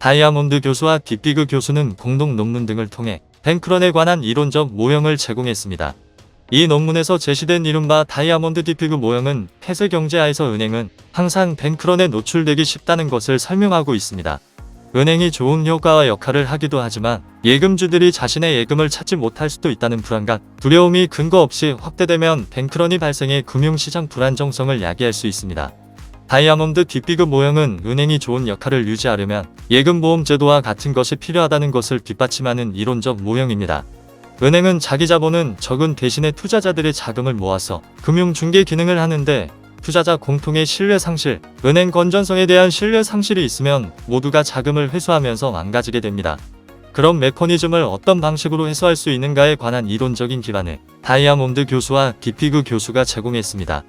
다이아몬드 교수와 빅비그 교수는 공동 논문 등을 통해 뱅크런에 관한 이론적 모형을 제공했습니다. 이 논문에서 제시된 이른바 다이아몬드 디피그 모형은 폐쇄 경제하에서 은행은 항상 뱅크런에 노출되기 쉽다는 것을 설명하고 있습니다. 은행이 좋은 효과와 역할을 하기도 하지만 예금주들이 자신의 예금을 찾지 못할 수도 있다는 불안감, 두려움이 근거 없이 확대되면 뱅크런이 발생해 금융시장 불안정성을 야기할 수 있습니다. 다이아몬드 뒷비급 모형은 은행이 좋은 역할을 유지하려면 예금보험 제도와 같은 것이 필요하다는 것을 뒷받침하는 이론적 모형입니다. 은행은 자기 자본은 적은 대신에 투자자들의 자금을 모아서 금융 중개 기능을 하는데 투자자 공통의 신뢰 상실, 은행 건전성에 대한 신뢰 상실이 있으면 모두가 자금을 회수하면서 망가지게 됩니다. 그런 메커니즘을 어떤 방식으로 해소할 수 있는가에 관한 이론적인 기반을 다이아몬드 교수와 디피그 교수가 제공했습니다.